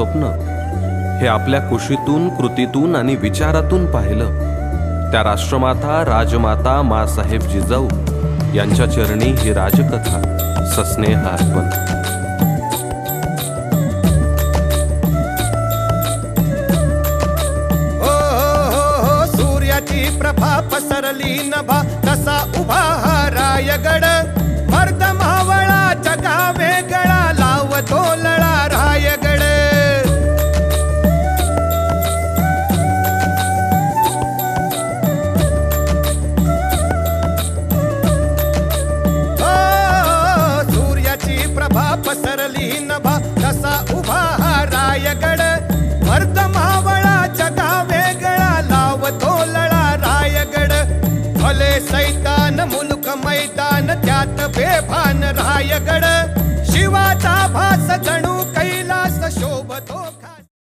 स्वप्न. हे आपल्या कुशीतून कृतीतून आणि विचारातून पाहिलं. त्या राष्ट्रमाता राजमाता मासाहेब जिजाऊ यांच्या चरणी ही राजकथा सस्नेह अर्पण हो, हो, हो, प्रभा पसरली नभा तसा उभा हा रायगड. मर्द मावळा जगा वेगळा पसरली नभा तसा उभा हा रायगड. मर्द मावळा जगा वेगळा लावतो लळा रायगड. भले सैतान मुलुक मैदान त्यात बेभान राय